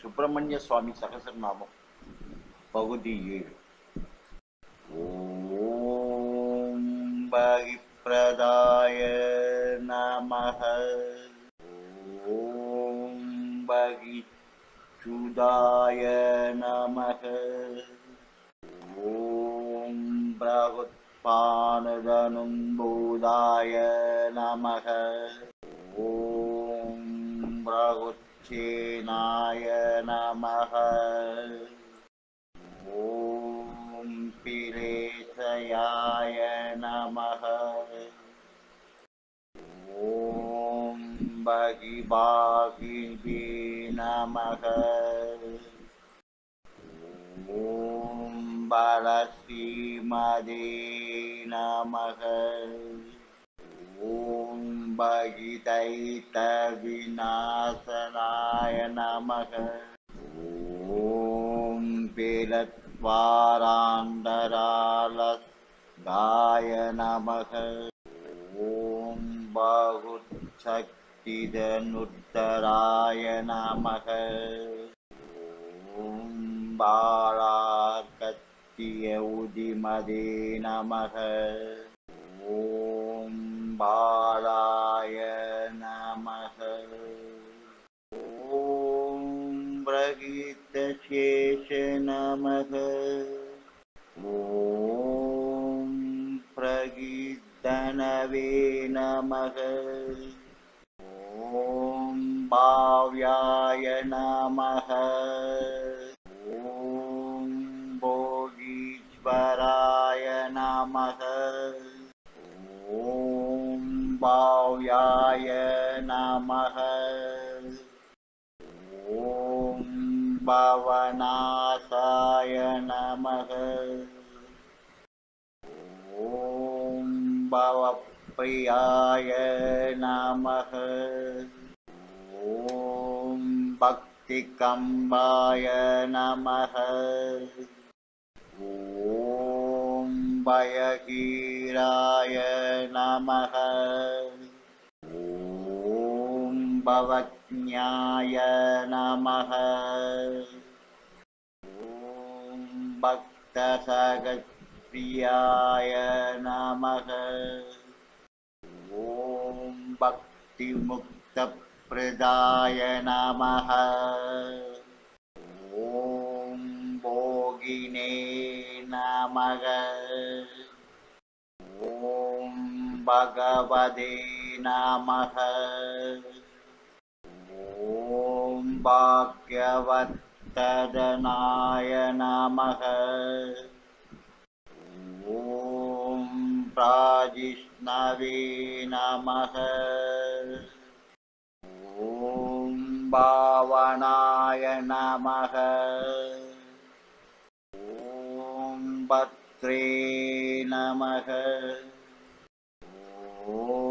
சுப்பிரமணிய சுவாமி சகசரநாமம் பகுதி ஏழு ஓம் பகிப்பிரதாய நமः ஓம் பகிச்சுதாய நமः ஓம் பிரகுத்பானதனும்பூதாய நமः ॐ प्रगुच्छेनाय नमः। ॐ पिलेशयाय नमः। ॐ बगिबागिगे नमः। ॐ बलसीमदे नमः ॐ बगितैतविनाशनाय नमः ॐ पिलत्वारान्दरालगाय नमः ॐ बहुच्छक्तिदनुत्तराय नमः। ॐ बालाकत्तियौदिमदे नमः ॐ बालाय नमः। ॐ ब्रगीतशेष नमः। ॐ प्रगीतनवे नमः। ॐ भाव्याय नमः नमः। ॐ भवनाशाय नमः। ॐ भवप्रियाय नमः। ॐ भक्तिकम्बाय नमः। ॐ भयगीराय नमः भवज्ञाय नमः ॐ भक्तसगप्रियाय नमः ॐ भक्तिमुक्तप्रदाय नमः ॐ भोगिने नमः। ॐ भगवते नमः भाग्यवत्तदनाय नमः ॐ प्राजिष्णवे नमः ॐ भावनाय नमः ॐ भद्रे नमः। ॐ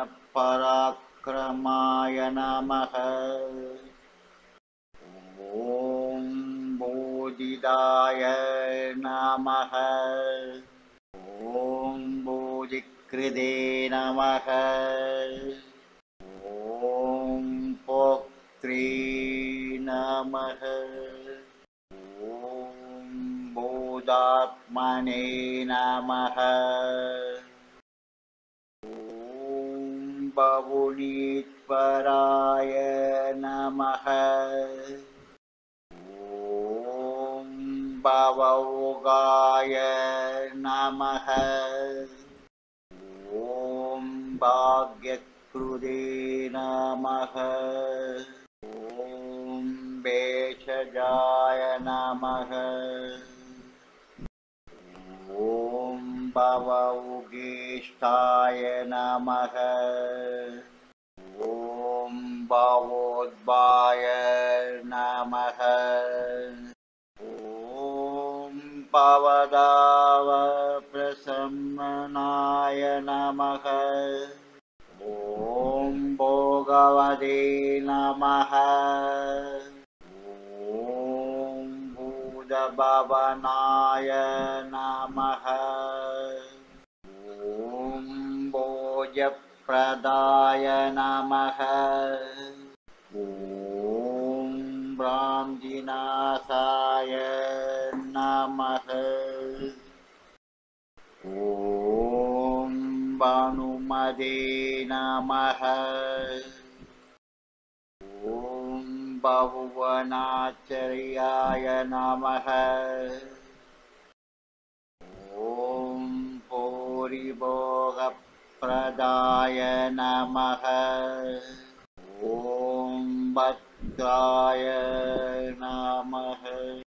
भीमपराक्रमाय नमः। ॐ बोधिदाय नमः। ॐ बोधिकृते नमः। ॐ पोक्त्रे नमः। ॐ बोधात्मने नमः ॐ बहुनीश्वराय नमः। ॐ भवौगाय नमः। ॐ भाग्यकृते नमः। ॐ भेषजाय नमः ॐ भवौगेष्ठाय नमः। ॐ भवोद्भाय नमः। ॐ भवदावप्रसन्नाय नमः। ॐ भोगवते नमः। ॐ भूतभवनाय नमः ॐ भोज्यप्रदाय नमः। ॐ भ्रान्तिनाशाय नमः। ॐ भानुमदे नमः। ॐ बहुवनाचर्याय नमः। ॐ भूरिभोगप्रदाय नमः ॐ भद्राय नमः